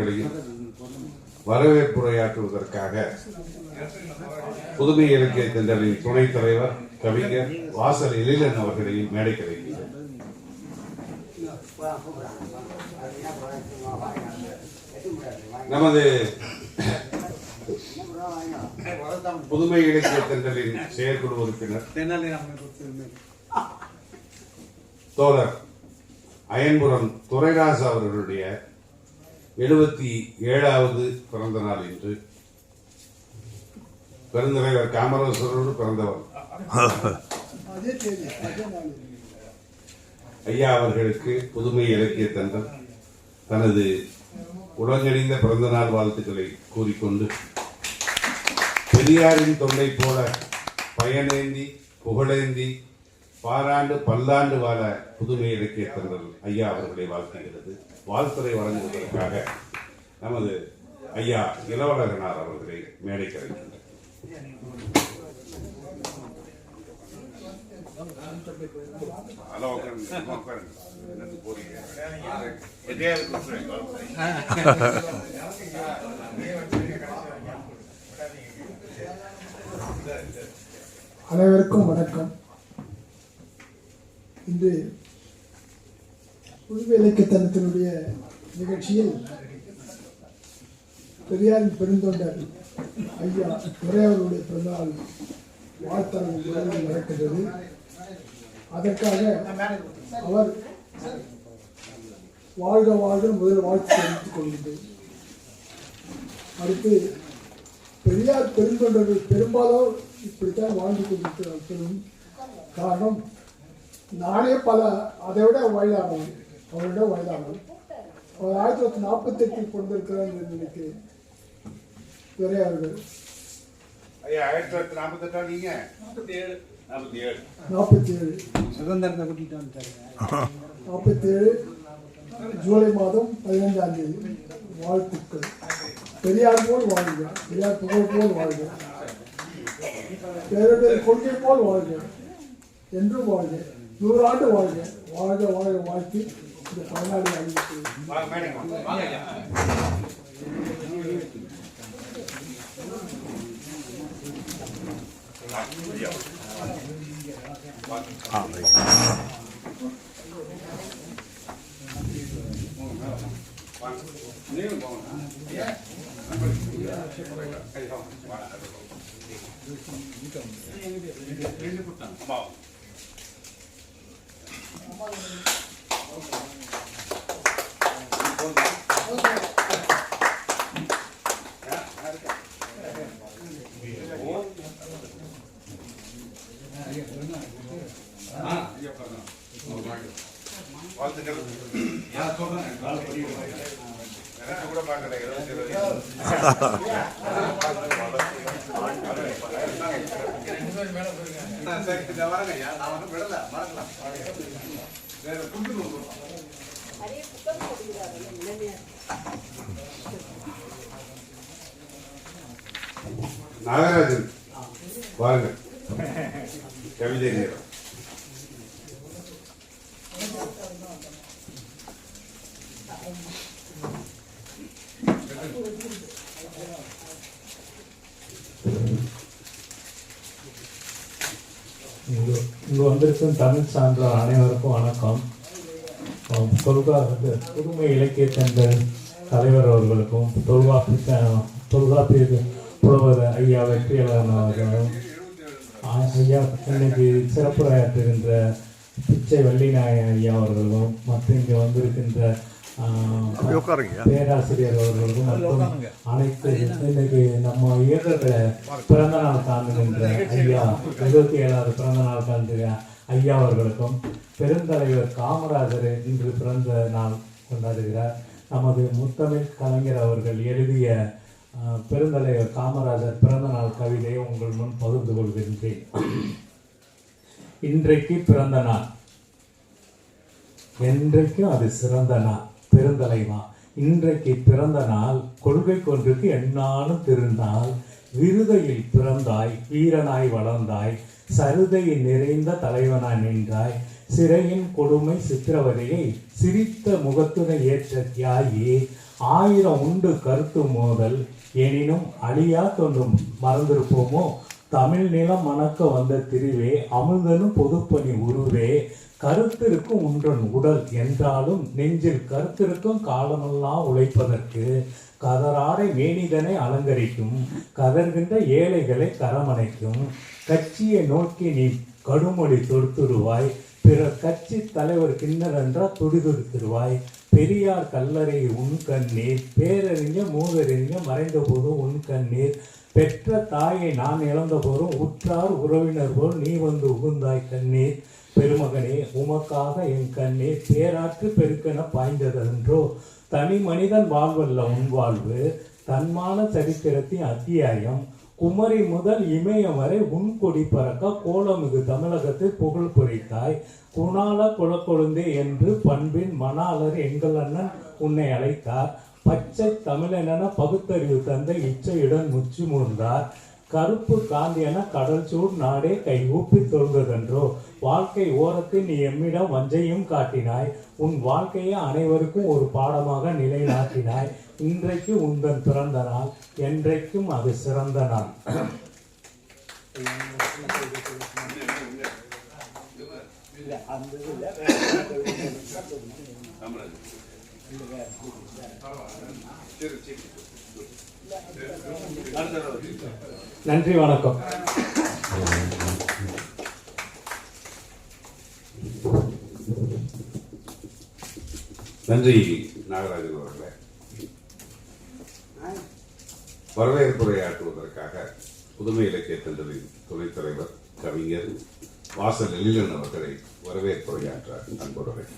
அவர்களையும் வரவேற்புரையாற்றுவதற்காக புதுமை இலக்கிய தென்றலின் துணைத் தலைவர் கவிஞர் வாசல் எழிலன் அவர்களையும் மேடை கிடைக்கின்றனர் நமது புதுமை இலக்கிய தென்றலின் செயற்குழு உறுப்பினர் தோழர் அயன்புரம் துரைராஜ் அவர்களுடைய எழுபத்தி ஏழாவது பிறந்த நாள் என்று பெருந்தலைவர் காமராசரோடு பிறந்தவர். ஐயா அவர்களுக்கு புதுமை இலக்கிய தந்தம். தனது உலகறிந்த பிறந்த நாள் வாழ்த்துக்களை கூறிக்கொண்டு பெரியாரின் தொண்டை போல பயனேந்தி புகழேந்தி பாராண்டு பல்லாண்டு வாழ புதுமை இலக்கிய தந்தல் ஐயா அவர்களை வாழ்த்துகிறது. வாழ்த்துறை வழங்குவதற்காக நமது ஐயா இளவழகனார் அவர்களை எதையாவது கொடுத்துருங்க அனைவருக்கும் வணக்கம். இன்று புதுமை இலக்கியத்தனத்தினுடைய நிகழ்ச்சியில் பெரியாரின் பெருந்தொண்டர் ஐயா துறையவருடைய பிறந்தநாள் வாழ்த்தரங்கு முதலில் நடக்கின்றது. அதற்காக அவர் வாழ்க வாழ்க முதல் வாழ்த்து தெரிவித்துக் கொள்கின்றேன். அடுத்து பெரியார் பெருந்தொண்டர்கள் பெரும்பாலும் இப்படித்தான் வாழ்ந்து கொண்டிருக்கிறார்கள். காரணம் நானே பல அதை விட வயதானவன். அவரோட வயதானவன் அவர் ஆயிரத்தி தொள்ளாயிரத்தி நாற்பத்தி எட்டில் கொண்டிருக்கிறார் என்று நினைக்கிறேன் பெரியார்கள் ஐயா ஆயிரத்தி தொள்ளாயிரத்தி நாற்பத்தி எட்டா நீங்க? நாற்பத்தி ஏழு நாற்பத்தி ஏழு நாற்பத்தி ஏழு சுதந்திரத்தை கூட்டிட்டு நாற்பத்தி ஏழு ஜூலை மாதம் பதினைந்தாம் தேதி. வாழ்த்துக்கள். பெரியார் போல் வாழ்க. பெரியார் புகழ் போல் வாழ்க. பேருடைய கொள்கை போல் வாழ்க. என்றும் வாழ்க. நூறாண்டு வாழ்க. வாழ்க வாழ்க வாழ்த்தி இந்த பயனாளி அறிவிக்கிறேன் வாங்க மேடம் வாங்க ஐயா நீங்களும் போங்க ஐயா அம்மா நாகராஜன் வாருங்க கவிதை நேரம் Thank you. இங்கு வந்திருக்கும் தமிழ் சான்ற அனைவருக்கும் வணக்கம். தொல்கா புதுமை இலக்கிய சங்க தலைவர் அவர்களுக்கும் தொல்காப்பி தொல்காப்பிய புலவர் ஐயா வெற்றியாளன் அவர்களும் ஐயா இன்னைக்கு சிறப்புரையாற்றுகின்ற பிச்சை வள்ளிநாயகன் ஐயா அவர்களும் மற்றும் இங்கே வந்திருக்கின்ற பேராசிரியர் அவர்களுக்கும் மற்றும் அனைத்து இன்னைக்கு நம்ம இயக்கத்துல பிறந்த நாள் காணுகின்ற ஐயா இருபத்தி ஏழாவது பிறந்த நாள் காணுகிற ஐயா அவர்களுக்கும் பெருந்தலைவர் காமராஜர் இன்று பிறந்த நாள் கொண்டாடுகிறார். நமது முத்தமிழ் கலைஞர் அவர்கள் எழுதிய பெருந்தலைவர் காமராஜர் பிறந்த நாள் கவிதையை உங்கள் முன் பகிர்ந்து கொள்கின்றேன். இன்றைக்கு பிறந்த நாள். என்றைக்கும் அது சிறந்த நாள். பெருந்தலைவா இன்றைக்கு பிறந்த நாள் கொள்கை கொன்றுக்கு எந்நாளும் திருந்தால் விருதையில் பிறந்தாய் வீரனாய் வளர்ந்தாய் சருதையில் நிறைந்த தலைவனாய் நின்றாய் சிறையின் கொடுமை சித்திரவதையை சிரித்த முகத்துடன் ஏற்ற தியாகி ஆயிரம் உண்டு கருத்து மோதல் எனினும் அழியா தொன்றும் மறந்திருப்போமோ? தமிழ் நிலம் மணக்க வந்த திருவே அமுதனும் பொதுப்பணி உருவே கருத்திருக்கும் உன்றன் உடல் என்றாலும் நெஞ்சில் கருத்திருக்கும் காலமெல்லாம் உழைப்பதற்கு கதராடை மேனிதனை அலங்கரிக்கும் கதர்கின்ற ஏழைகளை கரமணைக்கும் கட்சியை நோக்கி நீ கடுமொழி தொடுத்துருவாய் பிறர் கட்சி தலைவர் கிண்ணர் என்றால் துடிதுடித்திருவாய். பெரியார் கல்லறை உன் கண்ணீர். பேரறிஞர் மூதறிஞர் மறைந்த போதும் உன் கண்ணீர். பெற்ற தாயை நான் இழந்த போதும் உற்றார் உறவினர் போல் நீ வந்து உகுந்தாய் கண்ணீர். பெருமகனே உமக்காக என் கண்ணீர் பேராற்று பெருக்கென பாய்ந்ததென்றோ தனி மனிதன் வாழ்வல்ல உன் வாழ்வு. தன்மான சரித்திரத்தின் அத்தியாயம். குமரி முதல் இமயம் வரை உன் கொடி பறக்க கோலமிகு தமிழகத்தை புகழ் புரித்தாய் குணால குலக்கொழுந்தே என்று பண்பின் மணாளர் எங்கள் அண்ணன் உன்னை அழைத்தார். பச்சை தமிழனென பகுத்தறிவு தந்த இச்சையுடன் முச்சு மூன்றார் கருப்பு காந்தியென கடல் சூழ் நாடே கை ஊப்பி தொழுந்ததென்றோ வாழ்க்கை ஓரத்தில் நீ எம்மிடம் வஞ்சையும் காட்டினாய். உன் வாழ்க்கையை அனைவருக்கும் ஒரு பாடமாக நிலைநாட்டினாய். இன்றைக்கு உந்தன் பிறந்த நாள் என்றைக்கும் அது சிறந்த நாள். நன்றி வணக்கம். நன்றி நாகராஜன் அவர்கள். வரவேற்புரையாற்றுவதற்காக புதுமை இலக்கிய தண்டலின் துணைத் தலைவர் கவிஞர் வாசல் எழிலன் அவர்களை வரவேற்புரையாற்ற அன்புடன்.